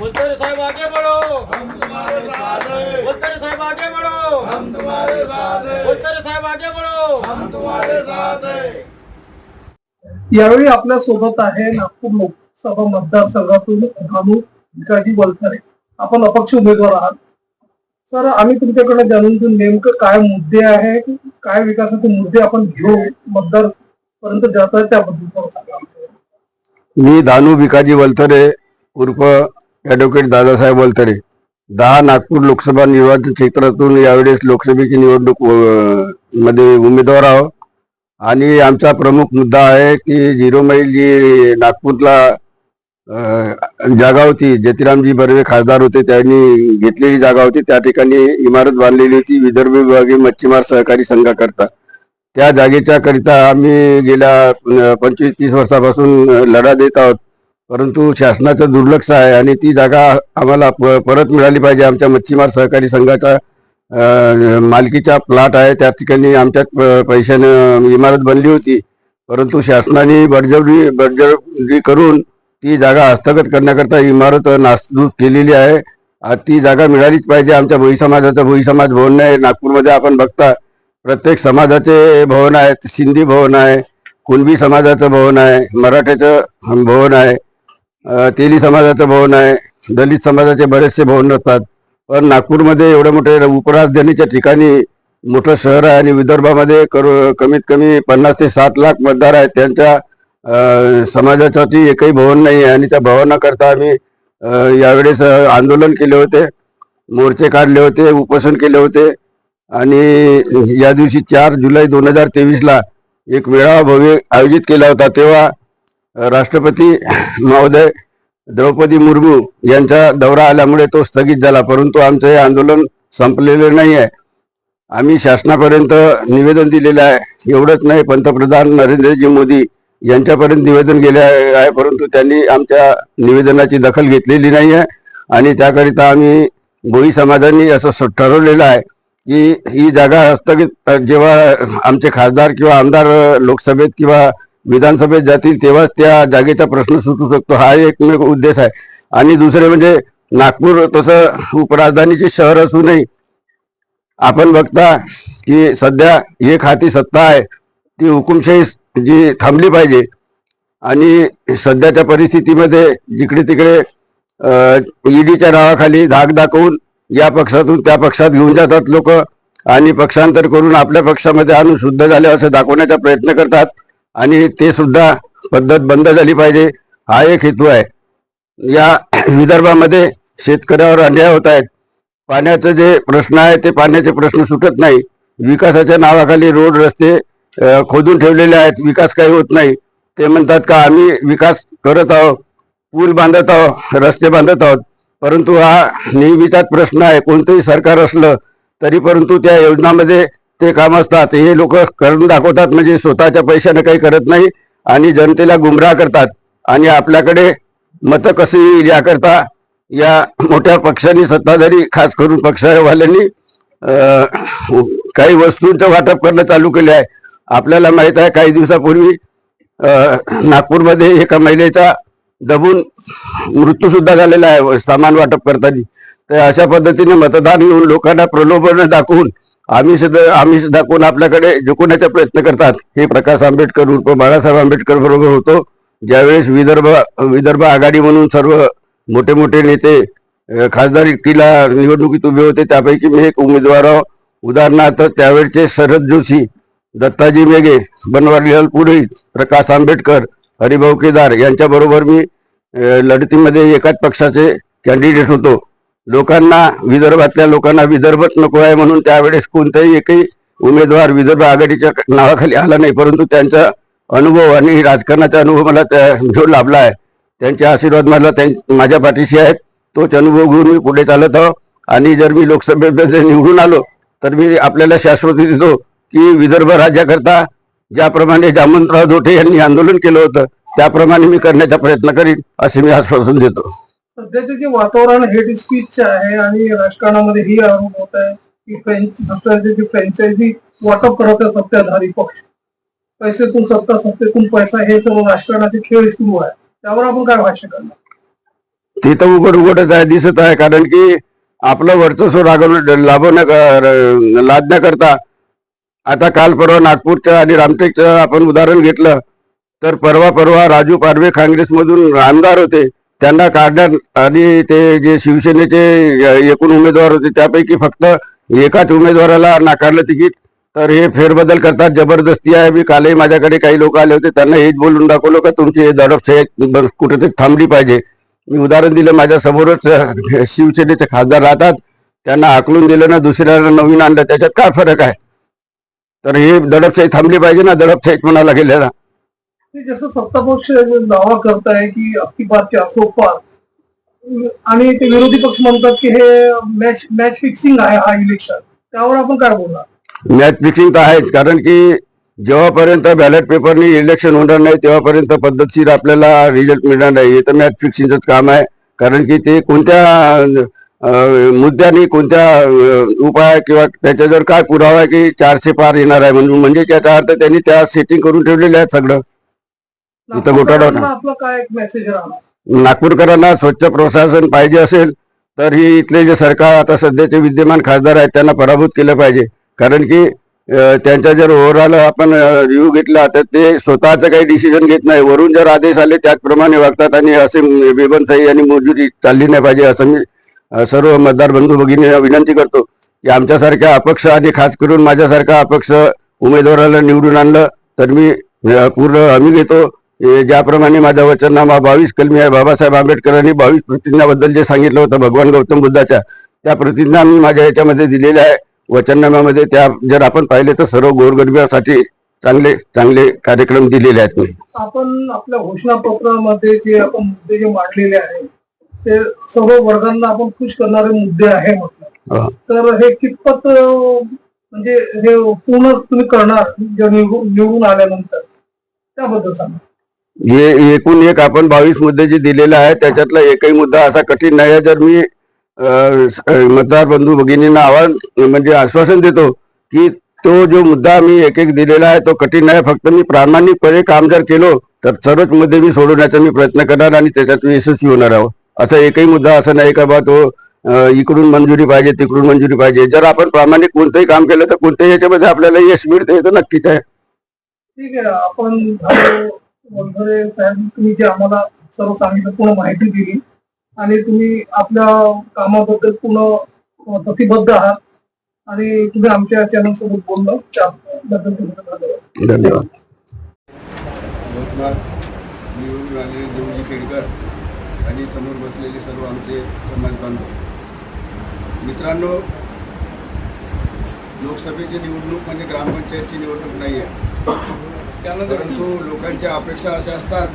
मुल्तानी साहब आगे बढ़ो. हम तुम्हारे साथ हैं साहब आगे बढ़ो. हम तुम्हारे साथ हैं साहब आगे बढ़ो. हम तुम्हारे साथ हैं. यावेळी आपल्यासोबत आहे नागपूर लोकसभा मतदारसंघातून धानू भिकाजी वलथरे आपण अपक्ष उमेदवार आहात. सर आम्ही तुमच्याकडे जाणून घेऊन नेमकं काय मुद्दे आहे काय विकासाचे मुद्दे आपण घेऊ मतदार पर्यंत जात आहे त्याबद्दल मी दानू भिकाजी वलतरे उर्फ ऍडव्होकेट दादासाहेब वलतरे दहा नागपूर लोकसभा निर्वाचन क्षेत्रातून यावेळेस लोकसभेची निवडणूकमध्ये उमेदवार आहोत. आणि आमचा प्रमुख मुद्दा आहे की झिरोमाईल जी नागपूरला जागा होती ज्योतिरामजी बर्वे खासदार होते त्यांनी घेतलेली जागा होती. त्या ठिकाणी इमारत बांधलेली होती विदर्भ विभागीय मच्छीमार सहकारी संघाकरता. त्या जागेच्या करिता आम्ही गेल्या पंचवीस तीस वर्षापासून लढा देत आहोत. परंतु शासनाचं दुर्लक्ष आहे आणि ती जागा आम्हाला प- परत मिळाली पाहिजे आमच्या मच्छीमार सहकारी संघाचा मालकीचा प्लॉट आहे त्या ठिकाणी आमच्या प- पैशानं इमारत बनली होती. परंतु शासनाने बडजबरी बडजबरी करून ती जागा हस्तगत करण्याकरता इमारत नासधूस केलेली आहे. ती जागा मिळालीच पाहिजे आमच्या भोई समाजाचं. भोई समाज भवन आहे. नागपूरमध्ये आपण बघता प्रत्येक समाजाचे भवन आहेत. सिंधी भवन आहे कुणबी समाजाचं भवन आहे मराठ्याचं भवन आहे तेली समाजाचं भवन आहे दलित समाजाचे बरेचसे भवन असतात. पण नागपूरमध्ये एवढे मोठे उपराजधानीच्या ठिकाणी मोठं शहर आहे आणि विदर्भामध्ये करो कमीत कमी पन्नास ते साठ लाख मतदार आहेत. त्यांच्या अ, समाजासाठी एकही भवन नाही आहे आणि त्या भवनाकरता आम्ही यावेळेस आंदोलन केले होते. मोर्चे काढले होते उपोषण केले होते. आणि या दिवशी चार जुलै दोन हजार तेवीसला एक मेळावा भव्य आयोजित केला होता. तेव्हा राष्ट्रपती महोदय द्रौपदी मुर्मू यांचा दौरा आल्यामुळे तो स्थगित झाला परंतु आमचं हे आंदोलन संपलेलं नाही आहे आम्ही शासनापर्यंत निवेदन दिलेलं आहे. एवढंच नाही पंतप्रधान नरेंद्रजी मोदी यांच्यापर्यंत निवेदन गेले आहे परंतु त्यांनी आमच्या निवेदनाची दखल घेतलेली नाही आहे आणि त्याकरिता आम्ही भोई समाजाने असं ठरवलेलं आहे की ही जागा हस्तगित जेव्हा आमचे खासदार किंवा आमदार लोकसभेत किंवा विधानसभेत जातील तेव्हाच त्या जागेचा प्रश्न सुटू शकतो. हा एकमेव उद्देश आहे. आणि दुसरे म्हणजे नागपूर तसं उपराजधानीचे शहर असूनही आपण बघता की सध्या एक हाती सत्ता आहे. ती हुकुमशाही जी थांबली पाहिजे. आणि सध्याच्या परिस्थितीमध्ये जिकडे तिकडे ईडीच्या नावाखाली धाक दाखवून या पक्षातून त्या पक्षात घेऊन जातात लोक. आणि पक्षांतर करून आपल्या पक्षामध्ये आणून शुद्ध झाले असं दाखवण्याचा प्रयत्न करतात. आणि ते सुद्धा पद्धत बंद झाली पाहिजे. हा एक हेतू आहे. या विदर्भामध्ये शेतकऱ्यावर अन्याय होत आहेत. पाण्याचं जे प्रश्न आहे ते पाण्याचे प्रश्न सुटत नाही. विकासाच्या नावाखाली रोड रस्ते खोदून ठेवलेले आहेत. विकास काही होत नाही. ते म्हणतात का आम्ही विकास करत आहोत पूल बांधत आहोत रस्ते बांधत आहोत. परंतु हा नेहमीचाच प्रश्न आहे. कोणतंही सरकार असलं तरी परंतु त्या योजनामध्ये ते काम असतात. हे लोक करून दाखवतात म्हणजे स्वतःच्या पैशाने काही करत नाही आणि जनतेला गुमराह करतात. आणि आपल्याकडे मतं कशी येईल याकरता या मोठ्या पक्षांनी सत्ताधारी खास करून पक्षवाल्यांनी काही वस्तूंचं वाटप करणं चालू केले आहे. आपल्याला माहीत आहे काही दिवसापूर्वी नागपूरमध्ये एका महिलेचा दबून मृत्यूसुद्धा झालेला आहे सामान वाटप करताना. तर अशा पद्धतीने मतदान घेऊन लोकांना प्रलोभन दाखवून आम्ही सुद्धा आम्ही कोण आपल्याकडे झुकवण्याचा प्रयत्न करतात हे प्रकाश आंबेडकर उर्फ बाळासाहेब आंबेडकर बरोबर होतो ज्यावेळेस विदर्भ विदर्भ आघाडी म्हणून सर्व मोठे मोठे नेते अ, खासदारकीला निवडणुकीत उभे होते त्यापैकी मी एक उमेदवार आहो. उदाहरणार्थ त्यावेळचे शरद जोशी दत्ताजी मेघे बनवारीलाल पुरोहित प्रकाश आंबेडकर हरिभाऊ केदार यांच्याबरोबर मी लढतीमध्ये एकाच पक्षाचे कॅन्डिडेट होतो लोकांना विदर्भातल्या लोकांना विदर्भच नको आहे म्हणून त्यावेळेस कोणताही एकही उमेदवार विदर्भ आघाडीच्या नावाखाली आला नाही. परंतु त्यांचा अनुभव आणि राजकारणाचा अनुभव मला त्या जो लाभला आहे त्यांचे आशीर्वाद मला त्यां- माझ्या पाठीशी आहेत. तोच अनुभव घेऊन मी पुढे चालत आहो. आणि जर मी लोकसभेमध्ये निवडून आलो तर मी आपल्याला शाश्वती देतो की विदर्भ राज्याकरता ज्याप्रमाणे जामनराव दोठे यांनी आंदोलन केलं होतं त्याप्रमाणे मी करण्याचा प्रयत्न करीन असे मी आश्वासन देतो. सध्याचे जे वातावरण हे स्पीचचे आहे आणि राजकारणामध्ये ही आरोप होत आहे की फ्रेंच दुसऱ्यांचे फ्रँचायझी वाटप करत आहे सत्ताधारी पक्ष. पैसेतून सत्ता सत्तेतून पैसा हे सर्व राजकारणाचे खेळ सुरू आहे. त्यावर आपण काय भाष्य करणार? ते तर उघड उघडच आहे दिसत आहे कारण की आपलं वर्चस्व रागवणं लाभवण्या लादण्याकरता आता काल परवा नागपूरच्या आणि रामटेकचं आपण उदाहरण घेतलं तर परवा परवा राजू पारवे काँग्रेसमधून आमदार होते. त्यांना काढण्यात आणि ते जे शिवसेनेचे एकूण उमेदवार होते त्यापैकी फक्त एकाच उमेदवाराला नाकारलं तिकीट. तर हे फेरबदल करतात जबरदस्ती आहे. मी कालही माझ्याकडे काही लोक आले होते त्यांना हेच बोलून दाखवलं का तुमची हे दडपशाही कुठेतरी थांबली पाहिजे. मी उदाहरण दिलं माझ्या समोरच शिवसेनेचे खासदार राहतात. त्यांना आकलून दिलं ना दुसऱ्याला नवीन आणलं त्याच्यात काय फरक आहे? तर हे दडपशाही थांबली पाहिजे ना दडपशाही म्हणायला गेलेला जसं जसं सत्तापक्ष दावा करताय की अख्खी बात असो पार आणि ते विरोधी पक्ष म्हणतात की हे मॅच मॅच फिक्सिंग आहे हा इलेक्शन त्यावर आपण काय बोलणार? मॅच फिक्सिंग तर आहेच कारण की जेव्हापर्यंत बॅलेट पेपरनी इलेक्शन होणार नाही तेव्हापर्यंत पद्धतशीर आपल्याला रिझल्ट मिळणार नाही. हे तर मॅच फिक्सिंगच काम आहे. कारण की ते कोणत्या मुद्द्याने कोणत्या उपाय किंवा त्याच्या जर काय पुरावा आहे की चारशे पार येणार आहे? म्हणून म्हणजे त्याचा अर्थ त्यांनी त्या सेटिंग करून ठेवलेलं आहेत सगळं. इथं आपला काय मेसेज नागपूरकरांना स्वच्छ प्रशासन पाहिजे असेल तर ही इथले जे सरकार आता सध्याचे विद्यमान खासदार आहेत त्यांना पराभूत केलं पाहिजे. कारण की अं, त्यांचा जर ओव्हरऑल आपण रिव्ह्यू घेतला तर ते स्वतःचं काही डिसिजन घेत नाही. वरून जर आदेश आले त्याचप्रमाणे वागतात आणि असे बेबनसाई आणि मोजुरी चालली नाही पाहिजे असं मी सर्व मतदार बंधू भगिनींना विनंती करतो. की आमच्यासारख्या अपक्ष आणि खास करून माझ्यासारखा अपक्ष उमेदवाराला निवडून आणलं तर मी पूर्ण हमी घेतो. ज्याप्रमाणे माझा वचननामा बावीस कलमी आहे. बाबासाहेब आंबेडकरांनी बावीस प्रतिज्ञाबद्दल जे सांगितलं होतं भगवान गौतम बुद्धाच्या त्या प्रतिज्ञा मी माझ्या याच्यामध्ये दिलेल्या आहे. वचननाम्यामध्ये त्या जर आपण पाहिले तर सर्व गोरगरिबासाठी चांगले चांगले कार्यक्रम दिलेले आहेत. मी आपण आपल्या घोषणापत्रामध्ये जे आपण मुद्दे जे मांडलेले आहेत ते सर्व वर्गांना आपण खुश करणारे मुद्दे आहे म्हटलं. तर हे कितपत म्हणजे हे पूर्ण तुम्ही करणार निवडून आल्यानंतर? त्याबद्दल सांगा. हे एकूण एक आपण बावीस मुद्दे जे दिलेले आहेत त्याच्यातला एकही मुद्दा असा कठीण नाही आहे. जर मी मतदार बंधू भगिनींना आव्हान म्हणजे आश्वासन देतो की तो जो मुद्दा मी एक एक दिलेला आहे तो कठीण नाही. फक्त मी प्रामाणिकपणे काम जर केलो तर सर्वच मुद्दे मी सोडवण्याचा मी प्रयत्न करणार आणि त्याच्यात मी यशस्वी होणार आहोत. असा एकही मुद्दा असा नाही का बा तो इकडून मंजुरी पाहिजे तिकडून मंजुरी पाहिजे. जर आपण प्रामाणिक कोणतंही काम केलं तर कोणत्याही याच्यामध्ये आपल्याला यश मिळते तर नक्कीच आहे. ठीक आहे आपण वगैरे साहेब तुम्ही जे आम्हाला सर्व सांगितलं पूर्ण माहिती दिली आणि तुम्ही आपल्या कामाबद्दल पूर्ण प्रतिबद्ध आहात. आणि तुम्ही आमच्या चॅनल सोबत बोललं. त्याबद्दल तुमचं धन्यवाद. निवडून आलेले देवजी केडकर आणि समोर बसलेले सर्व आमचे समाज बांधव. मित्रांनो लोकसभेची निवडणूक म्हणजे ग्रामपंचायतची निवडणूक नाही आहे. परंतु लोकांच्या अपेक्षा अशा असतात